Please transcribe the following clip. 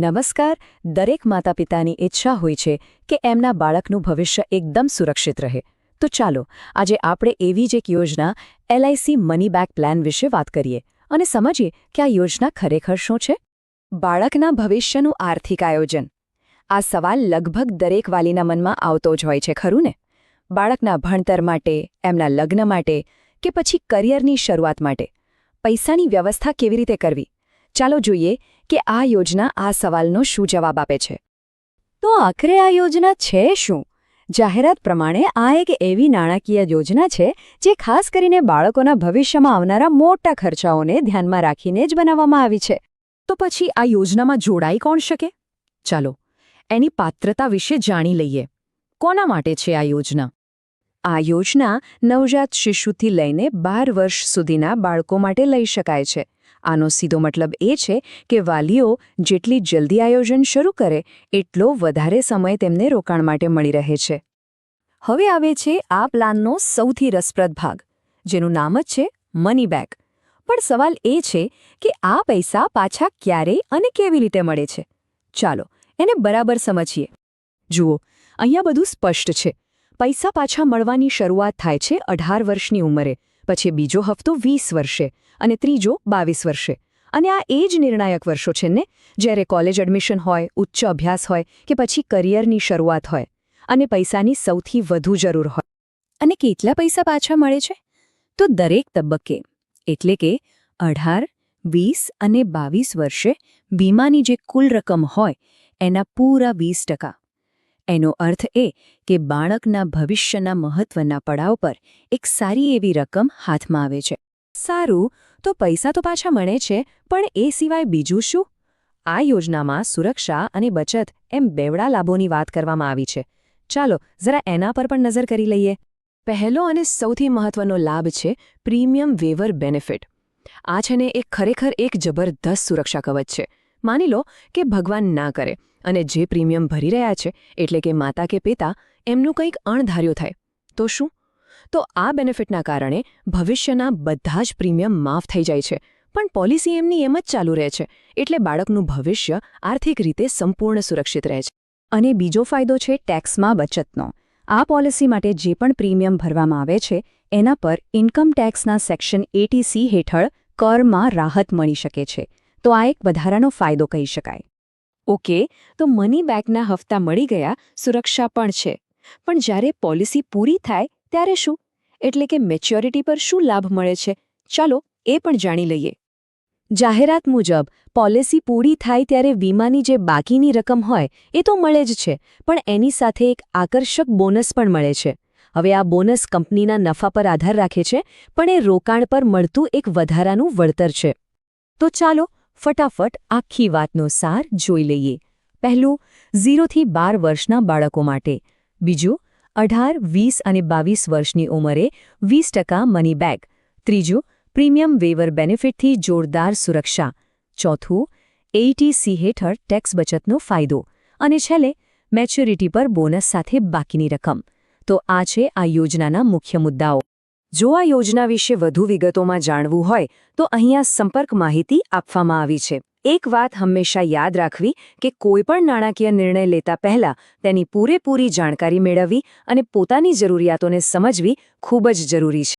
નમસ્કાર, દરેક માતા પિતાની ઈચ્છા હોય છે કે એમના બાળકનું ભવિષ્ય એકદમ સુરક્ષિત રહે. તો ચાલો, આજે આપણે એવી જ એક યોજના એલઆઈસી મની બેક પ્લાન વિશે વાત કરીએ. અને સમજીએ કે આ યોજના ખરેખર શું છે? બાળકના ભવિષ્યનું આર્થિક આયોજન. આ સવાલ લગભગ દરેક વાલીના મનમાં આવતો જ હોય છે, ખરું ને? બાળકના ભણતર માટે, એમના લગ્ન માટે કે પછી કરિયરની શરૂઆત માટે. પૈસાની વ્યવસ્થા કેવી રીતે કરવી? ચાલો જોઈએ કે આ યોજના આ સવાલનો શું જવાબ આપે છે. તો આખરે આ યોજના છે શું? જાહેરાત પ્રમાણે આ એક એવી નાણાકીય યોજના છે જે ખાસ કરીને બાળકોના ભવિષ્યમાં આવનારા મોટા ખર્ચાઓને ધ્યાનમાં રાખીને જ બનાવવામાં આવી છે. તો પછી આ યોજનામાં જોડાઈ કોણ શકે? ચાલો, એની પાત્રતા વિશે જાણી લઈએ. કોના માટે છે આ યોજના? આ યોજના નવજાત શિશુથી લઈને બાર વર્ષ સુધીના બાળકો માટે લઈ શકાય છે. આનો સીધો મતલબ એ છે કે વાલીઓ જેટલી જલ્દી આયોજન શરૂ કરે, એટલો વધારે સમય તેમને રોકાણ માટે મળી રહે છે. હવે આવે છે આ પ્લાનનો સૌથી રસપ્રદ ભાગ, જેનું નામ જ છે મની બેક પણ સવાલ એ છે કે આ પૈસા પાછા ક્યારે અને કેવી રીતે મળે છે? ચાલો, એને બરાબર સમજીએ. જુઓ, અહીંયા બધું સ્પષ્ટ છે. પૈસા પાછા મળવાની શરૂઆત થાય છે અઢાર વર્ષની ઉંમરે. પછી બીજો હપ્તો વીસ વર્ષે અને ત્રીજો બાવીસ વર્ષે. અને આ એ જ નિર્ણાયક વર્ષો છે ને, જ્યારે કોલેજ એડમિશન હોય, ઉચ્ચ અભ્યાસ હોય કે પછી કરિયરની શરૂઆત હોય. અને પૈસાની સૌથી વધુ જરૂર હોય. અને કેટલા પૈસા પાછા મળે છે? તો દરેક તબક્કે. એટલે કે અઢાર, વીસ અને બાવીસ વર્ષે વીમાની જે કુલ રકમ હોય, એના પૂરા વીસ ટકા. એનો અર્થ એ કે બાળકના ભવિષ્યના મહત્વના પડાવ પર એક સારી એવી રકમ હાથમાં આવે છે. સારું, તો પૈસા તો પાછા મળે છે, પણ એ સિવાય બીજું શું? આ યોજનામાં સુરક્ષા અને બચત એમ બેવડા લાભોની વાત કરવામાં આવી છે. ચાલો, જરા એના પર પણ નજર કરી લઈએ. પહેલો અને સૌથી મહત્વનો લાભ છે પ્રીમિયમ વેવર બેનિફિટ. આ છે ને એ ખરેખર એક જબરદસ્ત સુરક્ષા કવચ છે. માની લો કે ભગવાન ના કરે. અને જે પ્રીમિયમ ભરી રહ્યા છે, એટલે કે માતા કે પિતા, એમનું કંઈક અણધાર્યું થાય. તો શું? તો આ બેનિફિટના કારણે ભવિષ્યના બધા જ પ્રીમિયમ માફ થઈ જાય છે. પણ પોલિસી એમની એમ જ ચાલુ રહે છે, એટલે બાળકનું ભવિષ્ય આર્થિક રીતે સંપૂર્ણ સુરક્ષિત રહે છે. અને બીજો ફાયદો છે ટેક્સમાં બચતનો. આ પોલિસી માટે જે પણ પ્રીમિયમ ભરવામાં આવે છે, એના પર ઇન્કમ ટેક્સના સેક્શન એટીસી હેઠળ કરમાં રાહત મળી શકે છે. તો આ એક વધારાનો ફાયદો કહી શકાય. ઓકે, તો મની બેકના હપ્તા મળી ગયા, સુરક્ષા પણ છે. પણ જ્યારે પોલિસી પૂરી થાય, ત્યારે શું? એટલે કે મેચ્યોરિટી પર શું લાભ મળે છે? ચાલો એ પણ જાણી લઈએ. જાહેરાત મુજબ, પોલિસી પૂરી થાય ત્યારે વીમાની જે બાકીની રકમ હોય, એ તો મળે જ છે, પણ એની સાથે એક આકર્ષક બોનસ પણ મળે છે. હવે આ બોનસ કંપનીના નફા પર આધાર રાખે છે, પણ એ રોકાણ પર મળતું એક વધારાનું વળતર છે. તો ચાલો ફટાફટ આખી વાતનો સાર જોઈ લઈએ. પહેલું ઝીરોથી બાર વર્ષના બાળકો માટે. બીજું, અઢાર, વીસ અને બાવીસ વર્ષની ઉંમરે વીસ ટકા મની બેગ ત્રીજું, પ્રીમિયમ વેવર બેનિફિટથી જોરદાર સુરક્ષા. ચોથું એટીસી હેઠળ ટેક્સ બચતનો ફાયદો. અને છેલ્લે મેચ્યોરિટી પર બોનસ સાથે બાકીની રકમ. તો આ છે આ યોજનાના મુખ્ય મુદ્દાઓ. જો આ યોજના વિશે વધુ વિગતોમાં જાણવું હોય, તો અહીંયા સંપર્ક માહિતી આપવામાં આવી છે. એક વાત હંમેશા યાદ રાખવી કે કોઈપણ નાણાકીય નિર્ણય લેતા પહેલા તેની પૂરેપૂરી જાણકારી મેળવવી અને પોતાની જરૂરિયાતોને સમજવી ખૂબ જ જરૂરી છે.